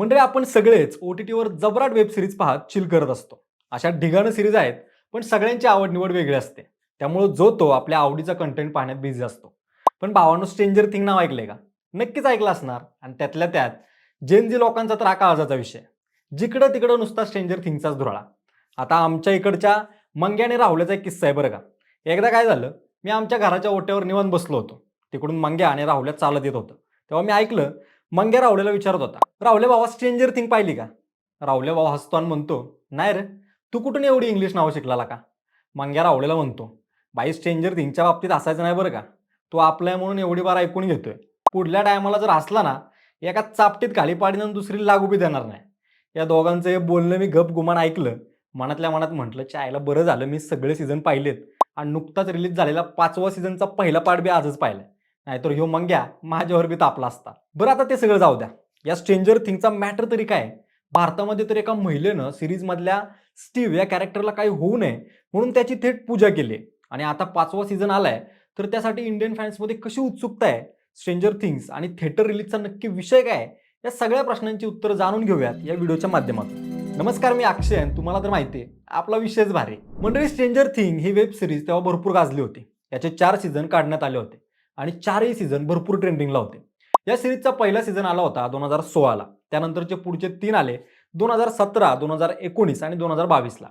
म्हणजे आपण सगळेच ओ टी टीवर जबराट वेब सिरीज पाहत चिल करत असतो. अशा ढिगाणं सिरीज आहेत पण सगळ्यांची आवड निवड वेगळी असते. त्यामुळं जो तो आपल्या आवडीचा कंटेंट पाहण्यात बिझी असतो. पण भावानो स्ट्रेंजर थिंग नाव ऐकलंय का? नक्कीच ऐकलं असणार. आणि त्यातल्या त्यात जेन जी लोकांचा तर हा काळजाचा विषय. जिकडं तिकडं नुसता स्ट्रेंजर थिंगचाच धुराळा. आता आमच्या इकडच्या मंग्याने राहुल्याचा एक किस्सा आहे बरं का? एकदा काय झालं मी आमच्या घराच्या ओट्यावर निवांत बसलो होतो. तिकडून मंग्या आणि राहुल्या चालत येत होतं. तेव्हा मी ऐकलं मंग्या रावलेला विचारत होता. रावले बाबा स्ट्रेंजर थिंग पाहिली का? रावले बाबा हसतो आणि म्हणतो नाही रे तू कुठून एवढी इंग्लिश नावं शिकलाला का? मंग्या रावलेला म्हणतो बाई स्ट्रेंजर थिंगच्या बाबतीत असायचं नाही बरं का? तो आपलाय म्हणून एवढी बार ऐकून घेतोय. पुढल्या टायमाला जर हसला ना एका चापटीत खाली पाडीनं आणि दुसरी लागू बी देणार नाही. या दोघांचं हे बोलणं मी गप गुमान ऐकलं. मनातल्या मनात म्हटलं चायला बरं झालं मी सगळे सीझन पाहिलेत आणि नुकताच रिलीज झालेला पाचवा सीझनचा पहिला पार्ट बी आजच पाहिला नाहीतर ह्यो मंग्या माझ्यावर बी तापला असता. बरं आता ते सगळं जाऊ द्या. या स्ट्रेंजर थिंगचा मॅटर तरी काय? भारतामध्ये तर एका महिलेनं सिरीजमधल्या स्टीव्ह या कॅरेक्टरला काही होऊ नये म्हणून त्याची थेट पूजा केली. आणि आता पाचवा सीझन आलाय तर त्यासाठी इंडियन फॅन्समध्ये कशी उत्सुकता आहे? स्ट्रेंजर थिंग्स आणि थिएटर रिलीजचा नक्की विषय काय? या सगळ्या प्रश्नांची उत्तरं जाणून घेऊयात या व्हिडिओच्या माध्यमातून. नमस्कार मी अक्षय आणि तुम्हाला तर माहिती आहे आपला विषयच भारी. मंडळी स्ट्रेंजर थिंग ही वेब सिरीज तेव्हा भरपूर गाजली होती. याचे चार सीझन काढण्यात आले होते. आणि चारही सीझन भरपूर ट्रेंडिंगला होते. या सिरीजचा पहिला सीझन आला होता दोन हजार सोळाला. त्यानंतरचे पुढचे तीन आले दोन हजार सतरा दोन हजार एकोणीस आणि दोन हजार बावीसला.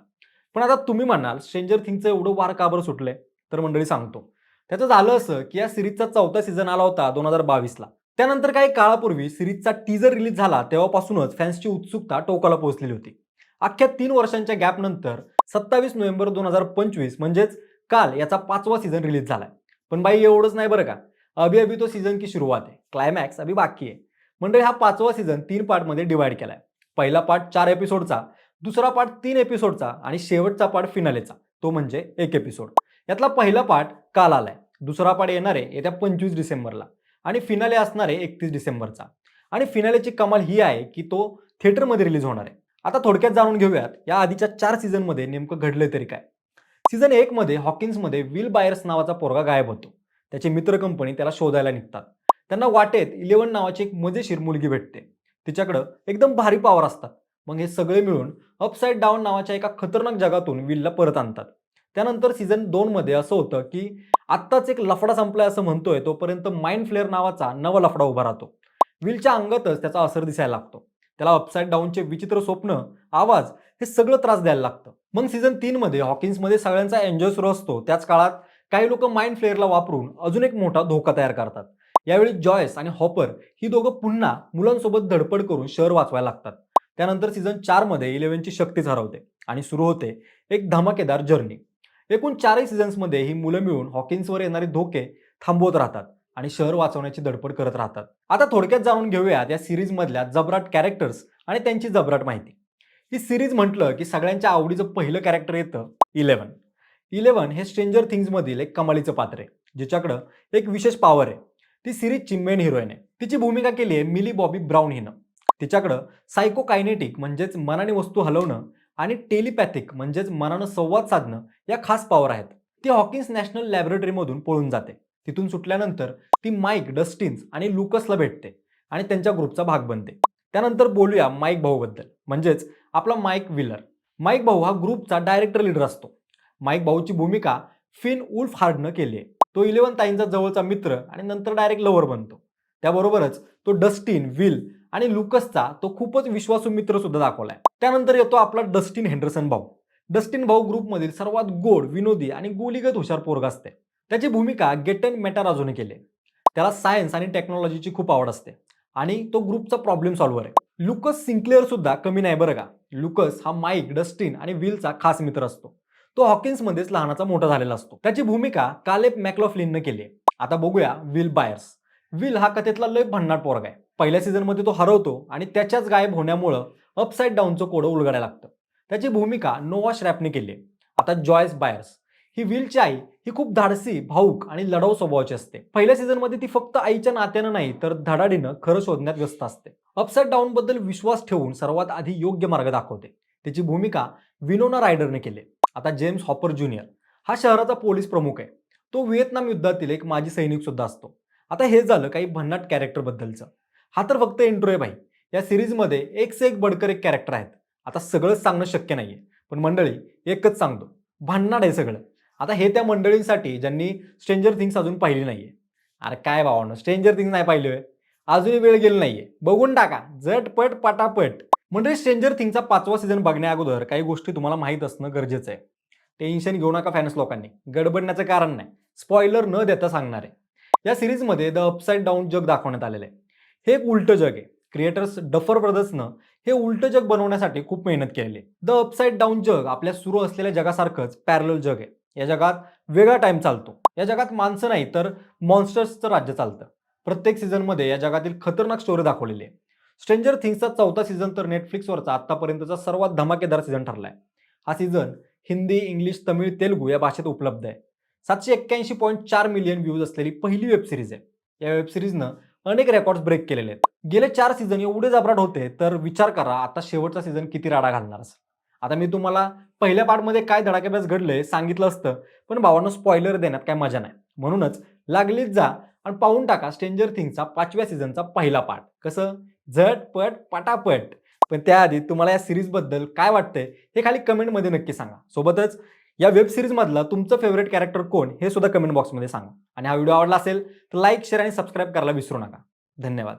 पण आता तुम्ही म्हणाल स्ट्रेंजर थिंगचं एवढं वार का बरं सुटलंय? तर मंडळी सांगतो. त्याचं झालं असं की या सिरीजचा चौथा सीझन आला होता दोन हजार बावीसला. त्यानंतर काही काळापूर्वी सिरीजचा टीजर रिलीज झाला तेव्हापासूनच फॅन्सची उत्सुकता टोकाला पोहोचलेली होती. अख्ख्या तीन वर्षांच्या गॅप नंतर सत्तावीस नोव्हेंबर दोन हजार पंचवीस म्हणजेच काल याचा पाचवा सीझन रिलीज झालाय. पण बाई एवढंच नाही बरं का. अभी अभि तो सीझन की सुरुवात आहे. क्लायमॅक्स अभि बाकी आहे. म्हणजे हा पाचवा सीझन तीन पार्टमध्ये केला केलाय. पहिला पार्ट चार एपिसोडचा दुसरा पार्ट तीन एपिसोडचा आणि शेवटचा पार्ट फिनालेचा तो म्हणजे एक एपिसोड यातला पहिला पार्ट काल आलाय. दुसरा पार्ट येणार आहे येत्या पंचवीस डिसेंबरला आणि फिनाले असणार आहे एकतीस डिसेंबरचा. आणि फिनालेची कमाल ही आहे की तो थिएटरमध्ये रिलीज होणार आहे. आता थोडक्यात जाणून घेऊयात या आधीच्या चार सीझनमध्ये नेमकं घडलंय तरी काय. सीझन एकमध्ये हॉकिन्समध्ये विल बायर्स नावाचा पोरगा गायब होतो. त्याची मित्र कंपनी त्याला शोधायला निघतात. त्यांना वाटेत इलेव्हन नावाची एक मजेशीर मुलगी भेटते. तिच्याकडं एकदम भारी पॉवर असतात. मग हे सगळे मिळून अपसाईड डाऊन नावाच्या एका खतरनाक जगातून विलला परत आणतात. त्यानंतर सीझन दोनमध्ये असं होतं की आत्ताच एक लफडा संपलाय असं म्हणतोय तोपर्यंत माइंड फ्लेअर नावाचा नवा लफडा उभा राहतो. विलच्या अंगातच त्याचा असर दिसायला लागतो. त्याला अपसाईड डाऊनचे विचित्र स्वप्न आवाज हे सगळं त्रास द्यायला लागतं. मग सीझन तीनमध्ये हॉकिन्समध्ये सगळ्यांचा एन्जॉय सुरू असतो. त्याच काळात काही लोक माइंड फ्लेअरला वापरून अजून एक मोठा धोका तयार करतात. यावेळी जॉयस आणि हॉपर ही दोघं पुन्हा मुलांसोबत धडपड करून शहर वाचवायला लागतात. त्यानंतर सीझन चारमध्ये इलेव्हनची शक्तीच हरवते आणि सुरू होते एक धमाकेदार जर्नी एकूण चारही सीझन्समध्ये ही मुलं मिळून हॉकिन्सवर येणारे धोके थांबवत राहतात. आणि शहर वाचवण्याची धडपड करत राहतात. आता थोडक्यात जाणून घेऊयात या सिरीजमधल्या जबराट कॅरेक्टर्स आणि त्यांची जबराट माहिती. ही सिरीज म्हटलं की सगळ्यांच्या आवडीचं पहिलं कॅरेक्टर येतं इलेव्हन इलेव्हन हे स्ट्रेंजर थिंग्समधील एक कमालीचं पात्र आहे जिच्याकडं एक विशेष पॉवर आहे. ती सिरीजची मेन हिरोईन आहे. तिची भूमिका केली आहे मिली बॉबी ब्राऊन हिनं. तिच्याकडं सायकोकायनेटिक म्हणजेच मनाने वस्तू हलवणं आणि टेलिपॅथिक म्हणजेच मनानं संवाद साधणं या खास पॉवर आहेत. ती हॉकिन्स नॅशनल लॅबोरेटरीमधून पळून जाते. तिथून सुटल्यानंतर ती माईक डस्टिन्स आणि लुकसला भेटते आणि त्यांच्या ग्रुपचा भाग बनते. त्यानंतर बोलूया माईक भाऊबद्दल. म्हणजेच आपला माईक विलर माईक भाऊ हा ग्रुपचा डायरेक्टर लीडर असतो. माईक भाऊची भूमिका फिन उल्फ हार्डनं केली आहे. तो इलेव्हन ताईंचा जवळचा मित्र आणि नंतर डायरेक्ट लवर बनतो. त्याबरोबरच तो डस्टिन विल आणि लुकसचा तो खूपच विश्वासू मित्र सुद्धा दाखवलाय. त्यानंतर येतो आपला डस्टिन हेंडरसन भाऊ. डस्टिन भाऊ ग्रुपमधील सर्वात गोड विनोदी आणि गोलीगत हुशार पोरग असते. त्याची भूमिका गेटन मेटाराजोने केली आहे. त्याला सायन्स आणि टेक्नॉलॉजीची खूप आवड असते. आणि तो ग्रुपचा प्रॉब्लेम सॉल्व्हर आहे. लुकस सिंक्लेअर सुद्धा कमी नाही बरं का? लुकस हा माईक डस्टिन आणि विलचा खास मित्र असतो. तो हॉकिन्समध्येच लहानाचा मोठा झालेला असतो. त्याची भूमिका कालेप मॅक्लॉफ्लिननं केली आहे. आता बघूया विल बायर्स विल हा कथेतला लय भन्नाट पोरगा आहे. पहिल्या सीझनमध्ये तो हरवतो आणि त्याच्याच गायब होण्यामुळं अपसाईड डाऊनचं कोडं उलगडायला लागतं. त्याची भूमिका नोवा श्रॅपने केली आहे. आता जॉयस बायर्स ही विलची आई ही खूप धाडसी भाऊक आणि लढाऊ स्वभावाची असते. पहिल्या सीझनमध्ये ती फक्त आईच्या नात्यानं नाही तर धडाडीनं खरं शोधण्यात व्यस्त असते. अपसाईड डाऊन बद्दल विश्वास ठेवून सर्वात आधी योग्य मार्ग दाखवते. त्याची भूमिका विनोना रायडरने केली. आता जेम्स हॉपर ज्युनियर. हा शहराचा पोलीस प्रमुख आहे. तो व्हिएतनाम युद्धातील एक माजी सैनिक सुद्धा असतो. आता हे झालं काही भन्नाट कॅरेक्टर बद्दलचं. हा तर फक्त इंट्रो आहे भाई. या सिरीजमध्ये एक से एक बडकर एक कॅरेक्टर आहेत. आता सगळंच सांगणं शक्य नाहीये. पण मंडळी एकच सांगतो. भन्नाट आहे सगळं. आता हे त्या मंडळींसाठी ज्यांनी स्ट्रेंजर थिंग्स अजून पाहिली नाहीये. अरे काय भावानं स्ट्रेंजर थिंग्स नाही पाहिले अजूनही वेळ गेली नाहीये. बघून टाका. झटपट पटापट. म्हणजे स्ट्रेंजर थिंगचा पाचवा सीझन बघण्या अगोदर काही गोष्टी तुम्हाला माहीत असणं गरजेचं आहे. टेन्शन घेऊ नका फॅन्स लोकांनी. गडबडण्याचं कारण नाही. स्पॉइलर न देता सांगणार आहे. या सिरीजमध्ये द अपसाईड डाऊन जग दाखवण्यात आलेलं आहे. हे एक उलटं जग आहे. क्रिएटर्स डफर ब्रदर्सनं हे उलटं जग बनवण्यासाठी खूप मेहनत केलेली आहे. द अपसाईड डाऊन जग आपल्या सुरू असलेल्या जगासारखंच पॅरल जग आहे. या जगात वेगळा टाईम चालतो. या जगात माणसं नाही तर मॉन्स्टर्सचं राज्य चालतं. प्रत्येक सीझनमध्ये या जगातील खतरनाक स्टोरी दाखवलेली आहे. स्ट्रेंजर थिंग्सचा चौथा सीझन तर नेटफ्लिक्सवरचा आतापर्यंतचा सर्वात धमाकेदार सीझन ठरलाय. हा सीझन हिंदी इंग्लिश तमिळ तेलुगू या भाषेत उपलब्ध आहे. सातशे एक्क्याऐंशी पॉईंट चार मिलियन व्ह्यूज असलेली पहिली वेब सिरीज आहे. या वेब सिरीजनं अनेक रेकॉर्ड्स ब्रेक केलेले आहेत. गेले चार सीझन एवढे जबराट होते तर विचार करा आता शेवटचा सीझन किती राडा घालणार आता मी तुम्हाला पहिल्या पार्टमध्ये काय धडाकेबाज घडलंय सांगितलं असतं पण भावांना स्पॉयलर देण्यात काय मजा नाही. म्हणूनच लागलीच जा आणि पाहून टाका स्ट्रेंजर थिंगचा पाचव्या सीझनचा पहिला पार्ट कसं? झटपट पटापट. पण त्याआधी तुम्हाला या सिरीजबद्दल काय वाटतंय हे खाली कमेंटमध्ये नक्की सांगा. सोबतच या वेब सिरीजमधला तुमचं फेवरेट कॅरेक्टर कोण हे सुद्धा कमेंट बॉक्समध्ये सांगा. आणि हा व्हिडिओ आवडला असेल तर लाईक शेअर आणि सबस्क्राईब करायला विसरू नका. धन्यवाद.